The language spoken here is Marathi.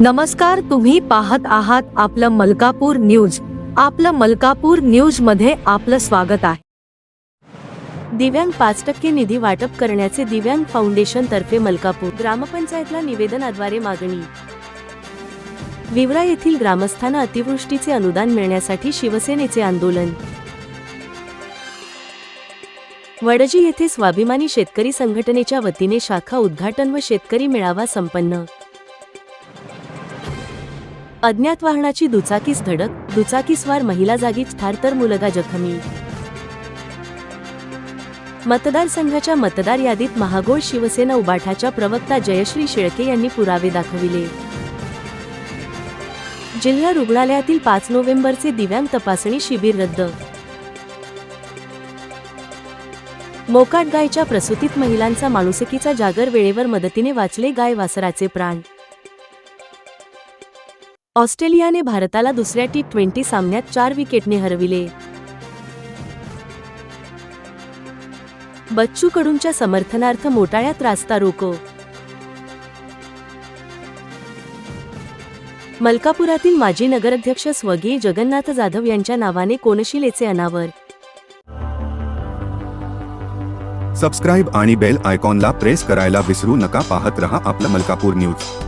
नमस्कार तुम्ही पाहत आहात आपलं मलकापूर न्यूज. आपलं मलकापूर न्यूजमध्ये आपलं स्वागत आहे. दिव्यांग पाच टक्के निधी वाटप करण्याचे दिव्यांग फाउंडेशन तर्फे मलकापूर ग्रामपंचायतला निवेदनाद्वारे मागणी. विवरा येथील ग्रामस्थांना अतिवृष्टीचे अनुदान मिळण्यासाठी शिवसेनेचे आंदोलन. वडजी येथे स्वाभिमानी शेतकरी संघटनेच्या वतीने शाखा उद्घाटन व शेतकरी मेळावा संपन्न. अज्ञात वाहनाची दुचाकीस धडक दुचाकीस्वार महिला जागीच ठार तर मुलगा जखमी. मतदारसंघाच्या मतदार यादीत महागोळ शिवसेना उबाठाच्या प्रवक्ता जयश्री शेळके यांनी पुरावे दाखविले. जिल्हा रुग्णालयातील पाच नोव्हेंबरचे दिव्यांग तपासणी शिबिर रद्द. मोकाट गायच्या प्रसूतीत महिलांचा माणुसकीचा जागर वेळेवर मदतीने वाचले गाय वासराचे प्राण. ऑस्ट्रेलियाने भारताला दुसऱ्या टी ट्वेंटी सामन्यात चार विकेटने हरविले. बच्चू कडूंच्या समर्थनार्थ मोटाळ्यात रास्ता रोको. मलकापुरातील माजी नगराध्यक्ष स्वर्गीय जगन्नाथ जाधव यांच्या नावाने कोनशिलेचे अनावर. सबस्क्राईब आणि बेल आयकॉनला प्रेस करायला विसरू नका. पाहत रहा आपलं मलकापूर न्यूज.